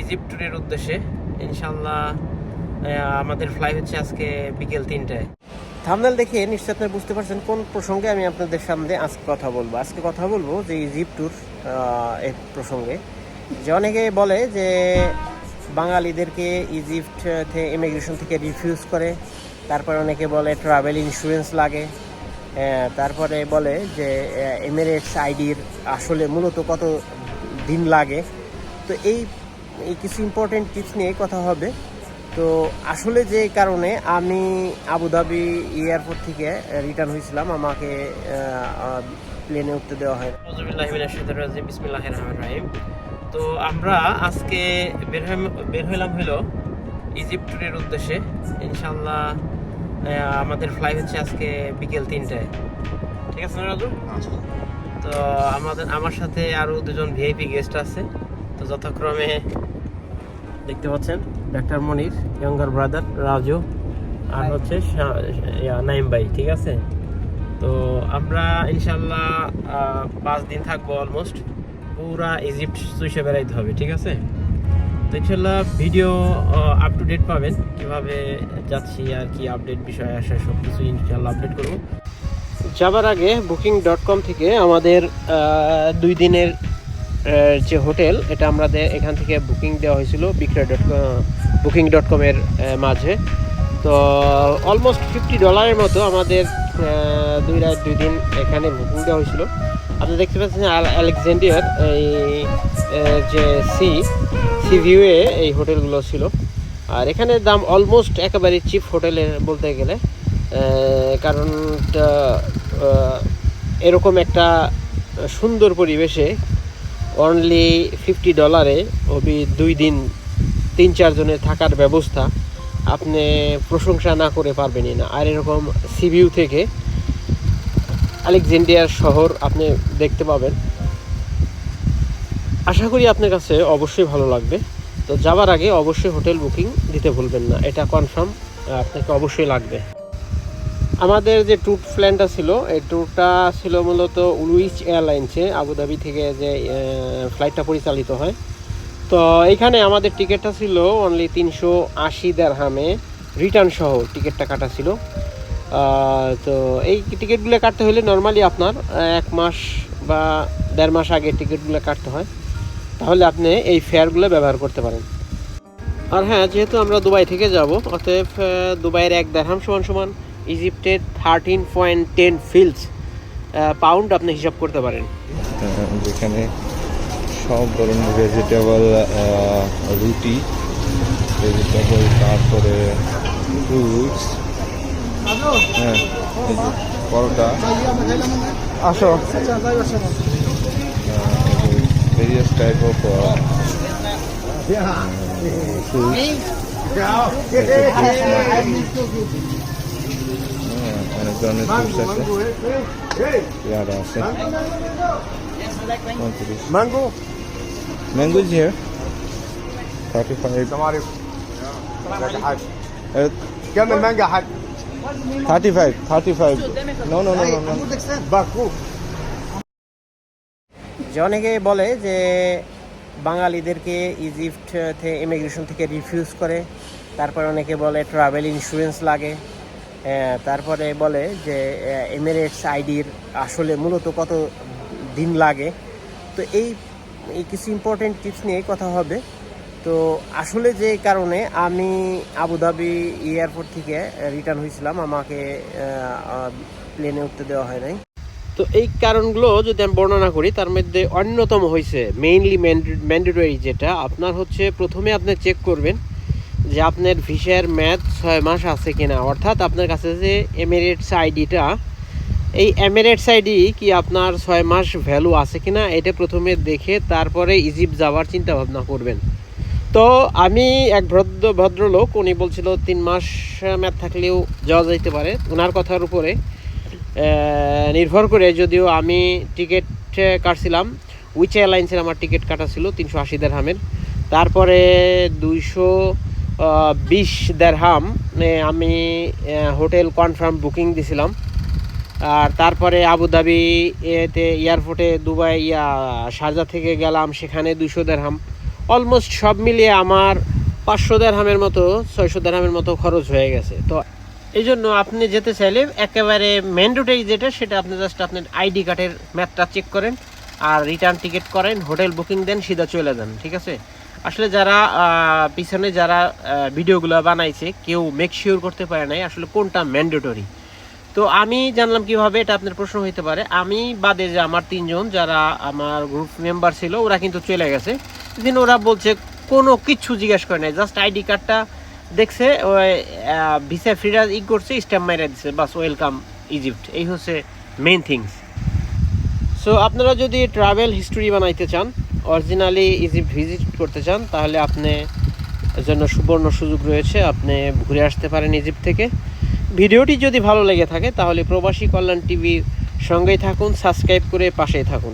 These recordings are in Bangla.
ইজিপ্ট ট্যুরের উদ্দেশ্যে। ইনশাল্লাহ আমাদের ফ্লাই হচ্ছে আজকে বিকেল তিনটায়। থামনেল দেখে নিশ্চয় আপনারা বুঝতে পারছেন কোন প্রসঙ্গে আমি আপনাদের সামনে আজকে কথা বলব। আজকে কথা বলব যে ইজিপ্ট ট্যুর এর প্রসঙ্গে। যে অনেকে বলে যে বাঙালিদেরকে ইজিপ্ট ইমিগ্রেশন থেকে রিফিউজ করে। তারপরে অনেকে বলে ট্রাভেল ইন্স্যুরেন্স লাগে। তারপরে বলে যে এমিরেটস আইডির আসলে মূলত কত দিন লাগে। তো এই এই কিছু ইম্পর্টেন্ট টিপস নিয়ে কথা হবে। তো আসলে যে কারণে আমি আবুধাবি এয়ারপোর্ট থেকে রিটার্ন হয়েছিলাম। আমাকে প্লেনে উঠতে দেওয়া হয়। বিসমিল্লাহ রহমান রাহিম। তো আমরা আজকে বের বের হইলাম হলো ইজিপ্ট ট্যুরের উদ্দেশ্যে। ইনশাল্লাহ আমাদের ফ্লাই হচ্ছে আজকে বিকেল তিনটায়। ঠিক আছে রাজু? তো আমাদের আমার সাথে আরও দুজন ভিআইপি গেস্ট আছে। তো যথাক্রমে দেখতে পাচ্ছেন doctor Monir younger brother Raju আর হচ্ছে নাইম ভাই ঠিক আছে? তো আমরা ইনশাল্লাহ পাঁচ দিন থাকব অলমোস্ট পুরা ইজিপ্ট চুষে বেড়াইতে হবে ঠিক আছে? তো ইনশাল্লাহ ভিডিও আপ টু ডেট পাবেন। কীভাবে যাচ্ছি আর কি আপডেট বিষয় আসে সব কিছু ইনশাল্লাহ আপডেট করব। যাবার আগে বুকিং ডট কম থেকে আমাদের দুই দিনের যে হোটেল, এটা আমাদের এখান থেকে বুকিং দেওয়া হয়েছিল বিক্রয় ডট বুকিং ডট কমের মাঝে। তো অলমোস্ট ফিফটি ডলারের মতো আমাদের দুই রাত, দুই দিন এখানে বুকিং দেওয়া হয়েছিল। আপনি দেখতে পাচ্ছেন আল- আলেকজান্ডিয়ার এই যে সি সি ভিউয়ে এই হোটেলগুলো ছিল। আর এখানে দাম অলমোস্ট একেবারে চিপ হোটেলের বলতে গেলে কারণ এরকম একটা সুন্দর পরিবেশে অনলি ফিফটি ডলারে অবি দুই দিন, তিন চারজনের থাকার ব্যবস্থা। আপনি প্রশংসা না করে পারবেনই না। আর এরকম সিভিউ থেকে আলেকজেন্ডিয়ার শহর আপনি দেখতে পাবেন। আশা করি আপনার কাছে অবশ্যই ভালো লাগবে। তো যাবার আগে অবশ্যই হোটেল বুকিং দিতে ভুলবেন না। এটা কনফার্ম, আপনাকে অবশ্যই লাগবে। আমাদের যে ট্যুর প্ল্যানটা ছিল, এই ট্যুরটা ছিল মূলত উইচ এয়ারলাইন্সে, আবুধাবি থেকে যে ফ্লাইটটা পরিচালিত হয়। তো এইখানে আমাদের টিকিটটা ছিল অনলি তিনশো আশি দেড়হামে রিটার্ন সহ টিকিটটা কাটা ছিল। তো এই টিকিটগুলো কাটতে হলে নর্মালি আপনার এক মাস বা দেড় মাস আগে টিকিটগুলো কাটতে হয়। তাহলে আপনি এই ফেয়ারগুলো ব্যবহার করতে পারেন। আর হ্যাঁ যেহেতু আমরা দুবাই থেকে যাব, অতএব দুবাইয়ের এক দেড়হাম সমান সমান ইজিপ্টের thirteen point ten fils pound আপনি হিসাব করতে পারেন। যেখানে সব ধরনের ভেজিটেবল রুটি ভেজিটেবল তারপরে ফ্রুটস হ্যাঁ পরোটা আসো। ভেরিয়াস টাইপ অফ ধরনের জুস আছে পেয়ারা আছে পঁয়ত্রিশ ম্যাঙ্গো ম্যাঙ্গো জি থার্টি ফাইভ ম্যাঙ্গা হাট thirty five thirty five no no no no Baku যে অনেকে বলে যে বাঙালিদেরকে ইজিপ্ট uh, থেকে ইমিগ্রেশন থেকে রিফিউজ করে। তারপর অনেকে বলে ট্রাভেল ইন্স্যুরেন্স লাগে। তারপরে বলে যে এমিরেটস আইডির আসলে মূলত কত দিন লাগে। তো এই এই কিছু ইম্পর্টেন্ট টিপস নিয়ে কথা হবে। তো আসলে যে কারণে আমি আবুধাবি এয়ারপোর্ট থেকে রিটার্ন হয়েছিলাম, আমাকে প্লেনে উঠতে দেওয়া হয় নাই। তো এই কারণগুলো যদি আমি বর্ণনা করি, তার মধ্যে অন্যতম হয়েছে মেইনলি ম্যান্ডেটরি যেটা। আপনার হচ্ছে প্রথমে আপনি চেক করবেন যে আপনার ভিসার ম্যাথ ছয় মাস আছে কিনা। অর্থাৎ আপনার কাছে যে এমিরেটস আইডিটা এই এমিরেটস আইডি কি আপনার ছয় মাস ভ্যালু আছে কিনা, এটা প্রথমে দেখে তারপরে ইজিপ্ট যাওয়ার চিন্তা ভাবনা করবেন। তো আমি এক ভদ্র, ভদ্রলোক, উনি বলছিল তিন মাস ম্যাথ থাকলেও যাওয়া যাইতে পারে। ওনার কথার উপরে নির্ভর করে যদিও আমি টিকিট কাটছিলাম উইচ এয়ারলাইন্সের আমার টিকিট কাটা ছিল, তিনশো আশি দেড়হামের তারপরে দুইশো বিশ দেড়হাম আমি হোটেল কনফার্ম বুকিং দিছিলাম। আর তারপরে আবুধাবি এতে এয়ারপোর্টে দুবাই শারজা থেকে গেলাম, সেখানে দুইশো দেড়হাম। অলমোস্ট সব মিলিয়ে আমার পাঁচশো দেড়হামের মতো, ছয়শো দেড়হামের মতো খরচ হয়ে গেছে। তো এই জন্য আপনি যেতে চাইলে একেবারে ম্যান্ডেটরি যেটা, সেটা আপনি জাস্ট আপনার আইডি কার্ডের ম্যাপটা চেক করেন, আর রিটার্ন টিকিট করেন, হোটেল বুকিং দেন, সিধা চলে যান, ঠিক আছে? আসলে যারা পিছনে যারা ভিডিওগুলো বানাইছে, কেউ মেক শিওর করতে পারে নাই আসলে কোনটা ম্যান্ডেটরি তো আমি জানলাম কীভাবে, এটা আপনার প্রশ্ন হইতে পারে। আমি বাদে যে আমার তিনজন যারা আমার গ্রুপ মেম্বার ছিল, ওরা কিন্তু চলে গেছে। দিন ওরা বলছে কোনো কিচ্ছু জিজ্ঞেস করে নাই জাস্ট আইডি কার্ডটা দেখছে, ওই ভিসা ফ্রিরা ই করছে স্ট্যাম্প মাইরা দিছে, বাস ওয়েলকাম ইজিপ্ট এই হচ্ছে মেইন থিংস সো আপনারা যদি ট্রাভেল হিস্টোরি বানাইতে চান অরিজিনালি ইজিপ্ট ভিজিট করতে চান, তাহলে আপনি জন্য সুবর্ণ সুযোগ রয়েছে, আপনি ঘুরে আসতে পারেন ইজিপ্ট থেকে। ভিডিওটি যদি ভালো লেগে থাকে, তাহলে প্রবাসী কল্যাণ টিভির সঙ্গেই থাকুন, সাবস্ক্রাইব করে পাশেই থাকুন।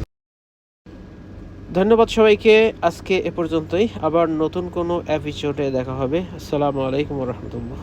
ধন্যবাদ সবাইকে, আজকে এ পর্যন্তই। আবার নতুন কোনো এপিসোডে দেখা হবে। আসসালামু আলাইকুম রহমতুল্লাহ।